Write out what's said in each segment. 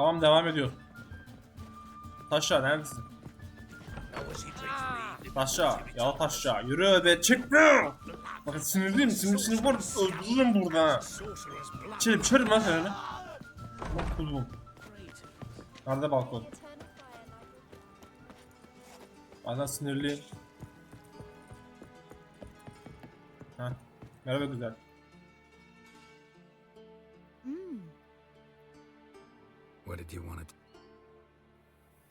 Tamam devam ediyor. Taşa neredesin? Taşa, ya taşa, yürü be çıkma. Bak sinirliyim, sinir var, öldürürüm burada. İçerim, içerim lan seni. Bak kuzum. Nerede balkon? Bazen sinirliyim. Ha. Merhaba güzel. What did you want to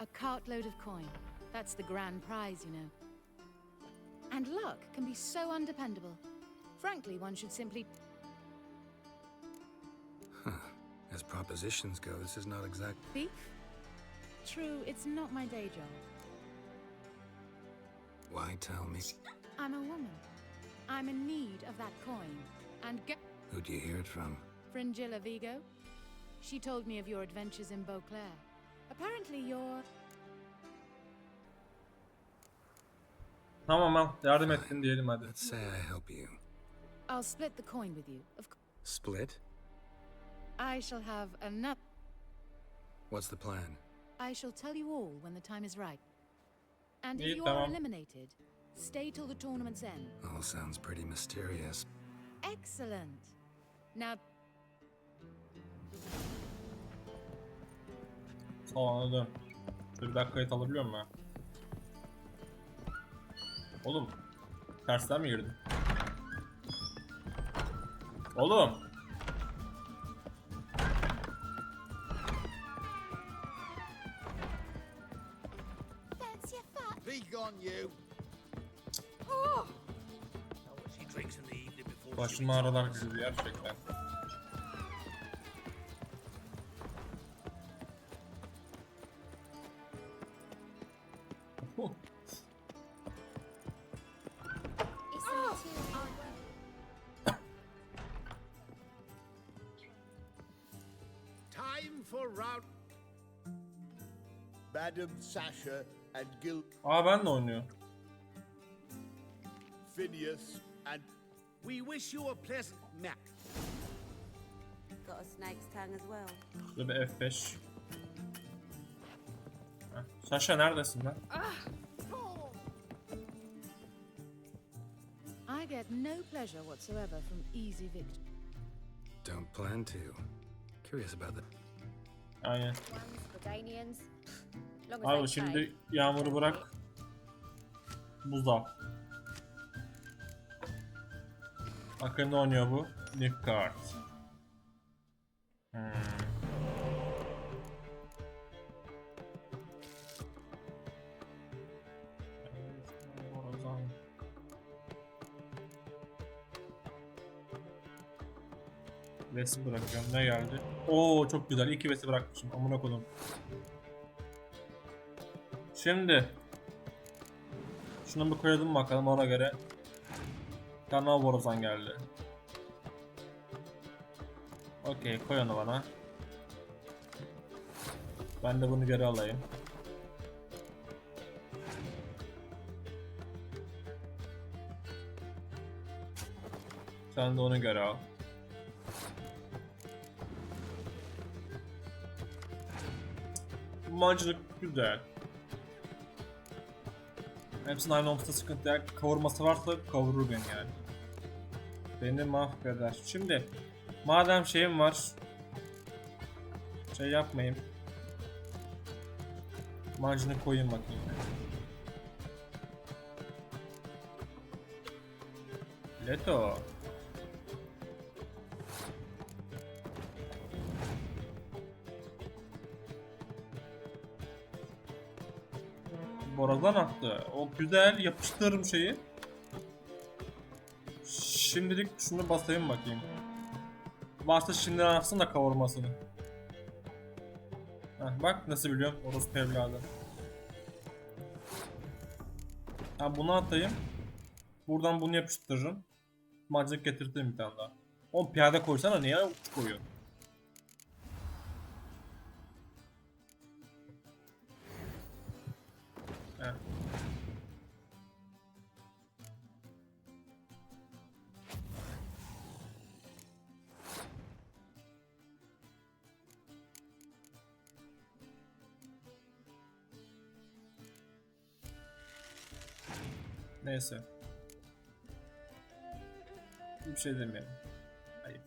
A cartload of coin. That's the grand prize, you know. And luck can be so undependable. Frankly, one should simply. As propositions go, this is not exact. Thief? True, it's not my day job. Why tell me? I'm a woman. I'm in need of that coin. And. Who do you hear it from? Fringilla Vigo? She told me of your adventures in Beauclair. Apparently, you're. Tamam tamam yardım ettin diyelim hadi. Let's say I help you. I'll split the coin with you. Of course. Split? I shall have enough. What's the plan? I shall tell you all when the time is right. And if you are eliminated, stay till the tournament's end. All sounds pretty mysterious. Excellent. Now, Salona dön. Şöyle bir dakika kayıt alabiliyor muyum ben? Oğlum. Tersten mi girdim? Oğlum. You. Başım ağrılar gibi gerçekten. Sasha and Gil Aa ben de oynuyor. Phineas and We wish you a pleasant nap. Got a snake's tongue as well. Şurada bir F5. Heh. Sasha neredesin lan? I get no pleasure whatsoever from easy victory. Don't plan to. Curious about that. Aynen. Ones, Bordanians. Long as Abi şimdi yağmuru bırak. Buz al. Bakın ne oynuyor bu? Nick Card. Hmm. Vesi bırakıyorum. Ne geldi? Oo çok güzel. İki vesi bırakmışım. Amına kodum. Şimdi şunu bir koyalım bakalım ona göre. Kanal Borazan geldi. Okey koy onu bana. Ben de bunu geri alayım. Sen de onu geri al. Bu mancınık güzel. Hepsinin aynı olması sıkıntı yok. Kavurması varsa kavurur beni yani. Beni mahveder. Şimdi madem şeyim var şey yapmayayım. Macunu koyayım bakayım. Leto. Borazan attı. O güzel yapıştırırım şeyi. Şimdilik şunu basayım bakayım. Varsa şimdiden atsın da kavurmasını. Heh, bak nasıl biliyorum orospu evladı. Ha bunu atayım. Buradan bunu yapıştırırım. Macılık getirdim bir tane daha. Oğlum piyade koysana niye koyuyor? Neyse. Bir şey demeyelim. Ayıp.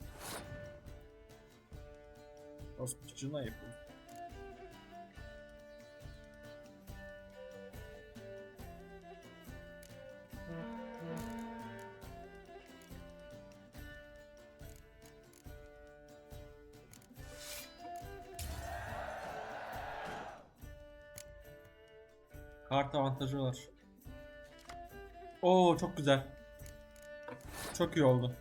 Hospital'ın ayıp. Kart avantajı var. Oo çok güzel. Çok iyi oldu.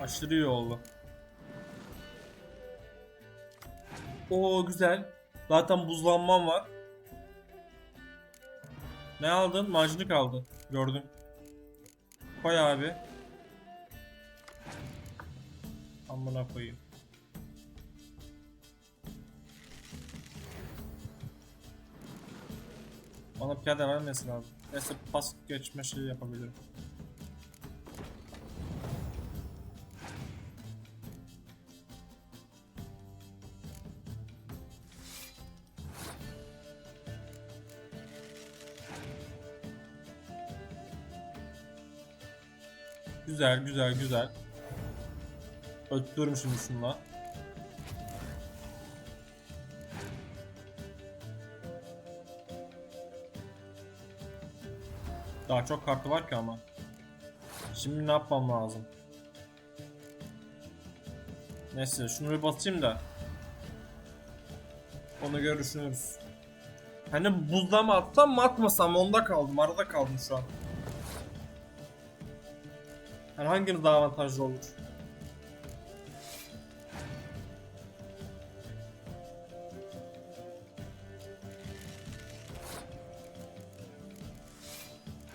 Aşırı iyi oldu. Oo güzel. Zaten buzlanmam var. Ne aldın? Mancınık aldı. Gördüm. Koy abi. Amına koyayım. Bana piyade vermesin lazım. Neyse pas geçme şeyi yapabilirim. Güzel güzel güzel. Öttürürüm şimdi şunla. Daha çok kartı var ki ama. Şimdi ne yapmam lazım? Neyse şunu bir basayım da. Onu göre düşünürüz. Hani buzlama atsam mı atmasam mı onda kaldım arada kaldım şu an. Yani hangimiz daha avantajlı olur?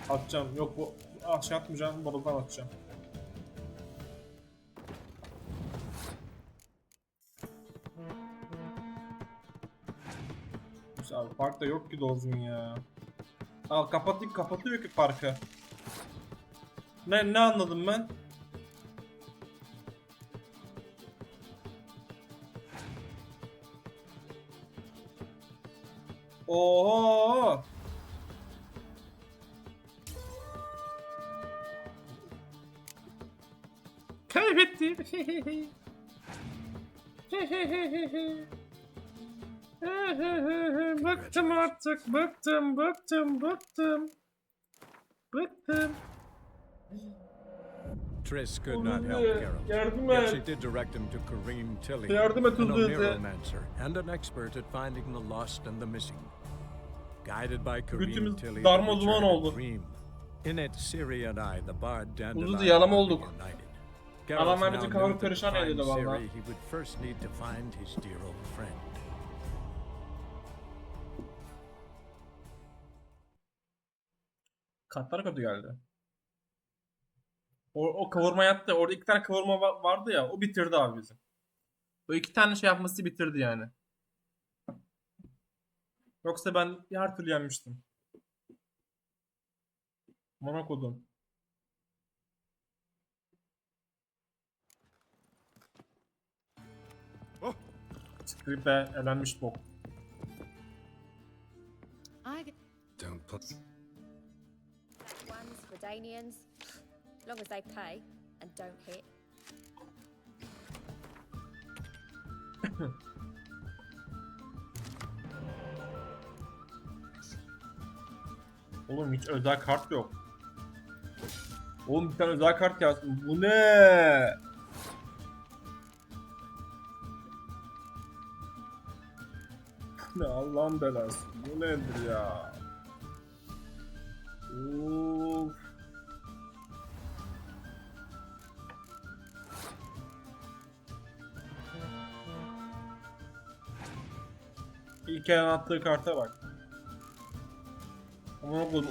Atacağım. Yok bu aşağı atmayacağım. Buradan atacağım. Güzel. Parkta yok ki düzgün ya. Al kapattık kapatıyor ki parkı. Ne ne anladım ben? Oo! Kaybettim. bıktım artık, bıktım, bıktım, bıktım. Bıktım. Triss could not help Geralt. Yet et. she did direct him to Kareem Tilly, Yardım et an. Oneromancer and an expert at finding the lost and the missing. Guided by Kareem Tilly, darma the duman oldu. Dream. In it, Ciri and I, the bard Dandelion, yalama olduk. united. Adamlar bizi kavurup perişan ediyordu valla. Kartlar kötü geldi. O, o kavurma yaptı. Orada iki tane kavurma va- vardı ya. O bitirdi abi bizi. O iki tane şey yapması bitirdi yani. Yoksa ben her türlü yenmiştim. Monaco'dum. Çıktı be elenmiş bok. Don't put. Ones for Danians. Long as they pay and don't hit. Oğlum hiç özel kart yok. Oğlum bir tane özel kart yazsın. Bu ne? Ne Allah'ın belası. Bu nedir ya? Of. İlk elden attığı karta bak.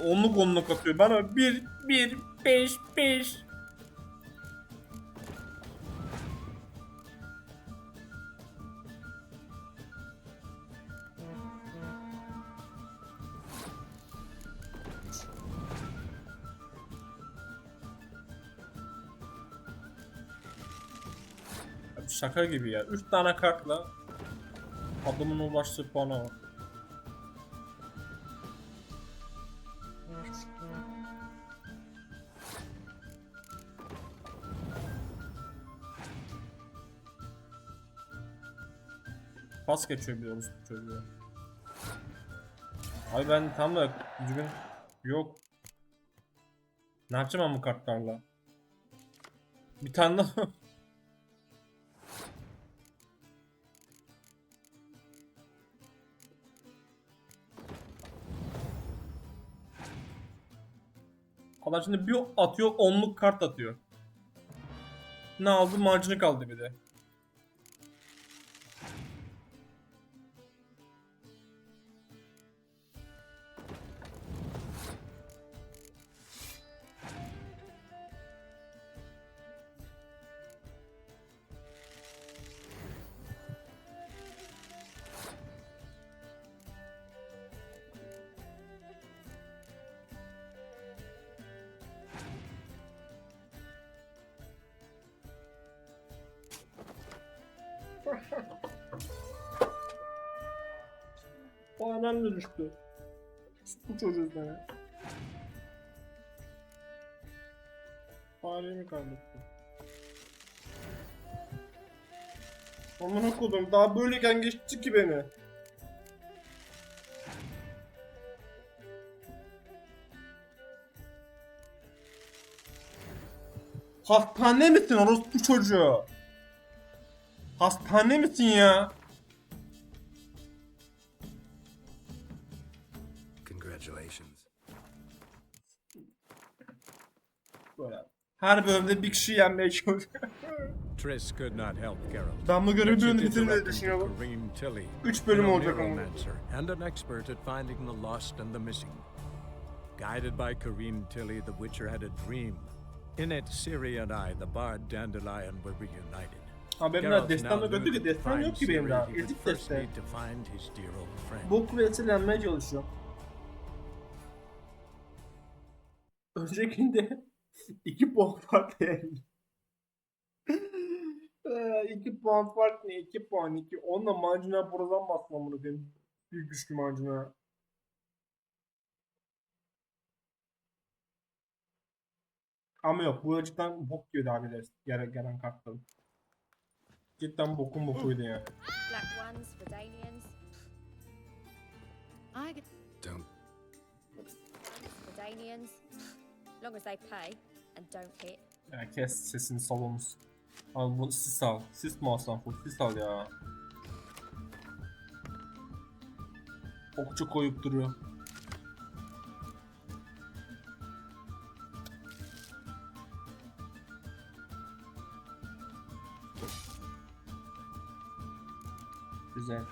Onluk onluk atıyor. Bana 1 1 5 5 Şaka gibi ya. 3 tane kartla adamın ulaştığı puana bak. Pas geçiyor bir orospu çocuğa. Ay ben tam da düzgün yok. Ne yapacağım ben bu kartlarla? Bir tane daha Adam şimdi bir atıyor onluk kart atıyor. Ne aldı? Marjini kaldı bir de. O da düştü. Bu çocuğuz ne? Fareyi mi kaybettim? Aman okudum. Daha böyleyken geçti ki beni. Hastane misin orospu çocuğu? Hastane misin ya? Congratulations. Böyle. Her bölümde bir kişi yenmeye çalışıyor. Triss could not help Geralt. Ben bu görevi did bitirmeyi düşünüyorum. Kareem Tilly, 3 bölüm olacak ama. and an expert at finding the lost and the missing. Guided by Kareem Tilly, the Witcher had a dream. In it, Ciri and I, the bard Dandelion, were reunited. Ha benim daha Geralt destan da now kötü knew ki destan yok ki benim daha. Ezik destan. need to find his dear old friend. Bok ve esinlenmeye çalışıyor. Öncekinde 2 puan fark yani. 2 puan fark ne? 2 puan 2. Onunla macuna buradan basmam bunu benim. Büyük güçlü macuna. Ama yok bu cidden bok yiyordu abiler gelen, gelen kartların. Cidden bokun bokuydu yani. Black ones for Danians, I get Don't for Danians. Long as they pay and don't hit. Ya kes sesini salonuz. Al bu sis al. Sis mi alsan full sis al ya. Okçu koyup duruyor. Güzel.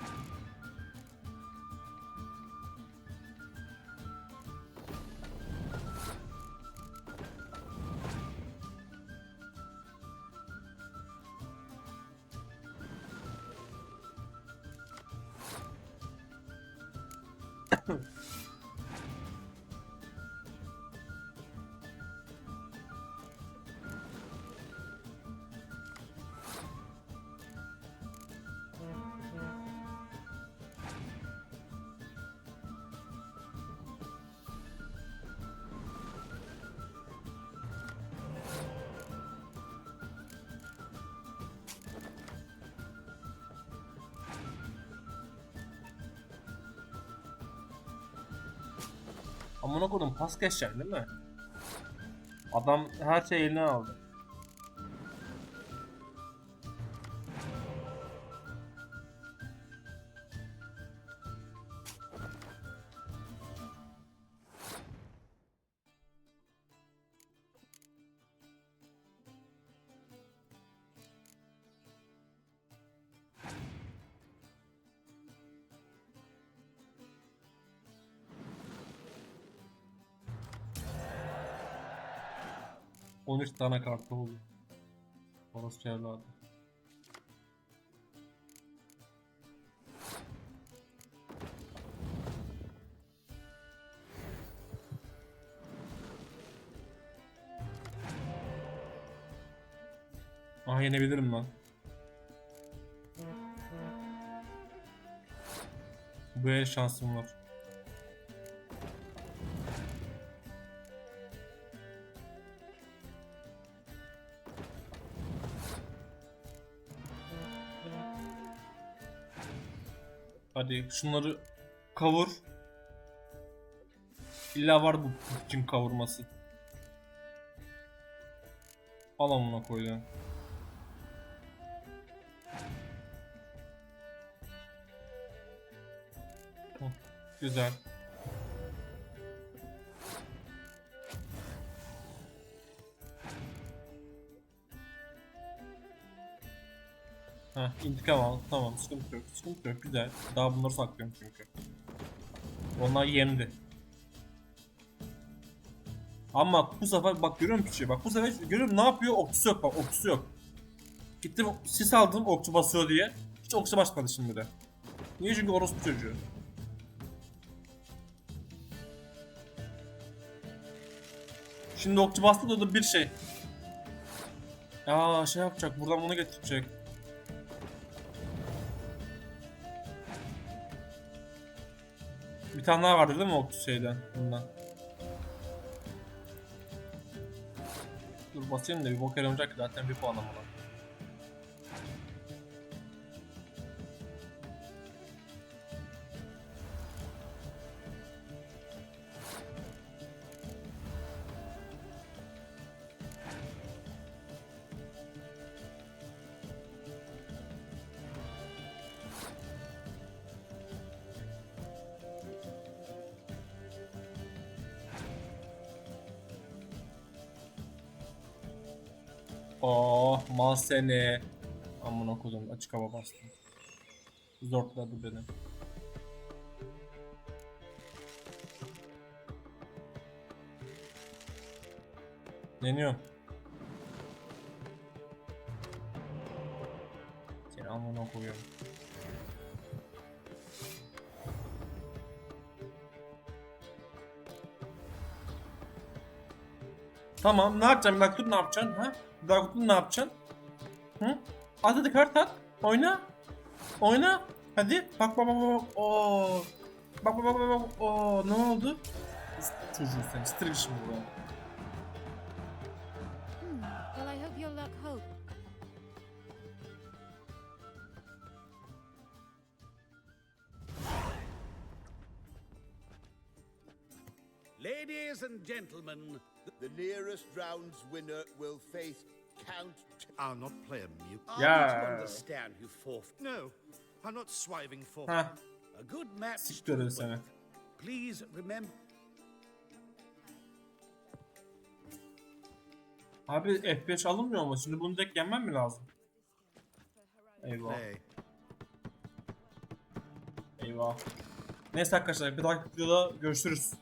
Amına koydum pas geçeceksin değil mi? Adam her şeyi eline aldı. On üç tane kartı oldu. Orası evladı. Ah yenebilirim lan. Bu el şansım var. Hadi şunları kavur. İlla var bu için kavurması. Al amına koyduğum. Hı, Güzel. İntikam al. Tamam, sıkıntı yok. Sıkıntı yok. Güzel. Daha bunları saklıyorum çünkü. Onlar yemdi. Ama bu sefer bak görüyor musun şey? Bak bu sefer görüyorum ne yapıyor? Okçusu yok bak. Okçusu yok. Gittim sis aldım okçu basıyor diye. Hiç okçu basmadı şimdi de. Niye? Çünkü orospu çocuğu. Şimdi okçu bastı da, da bir şey. Aa şey yapacak. Buradan bunu getirecek. Tane daha vardı değil mi okçu şeyden? Bundan. Dur basayım da bir bok yaramayacak zaten bir puanım var. Oh mal seni. Amına kodum açık hava bastım. Zortladı beni. Deniyorum. Seni amına koyuyorum. Tamam ne yapacaksın? Daktur ne yapacaksın? Ha? Daktur ne yapacaksın? Hı? At hadi kart at. Oyna. Oyna. Hadi. Bak bak bak bak. Oo. Bak bak bak bak. Oo ne oldu? Çocuğu sen. Şimdi bu. Ladies and gentlemen, The nearest round's winner will face Count. T- I'll not play a mute. I Yeah. to understand you forth. No, I'm not swiving for. Ha. A good match. Siktir seni. Please remember. Abi F5 alınmıyor mu? Şimdi bunu direkt yenmem mi lazım? Eyvah. Eyvah. Neyse arkadaşlar bir dahaki videoda görüşürüz.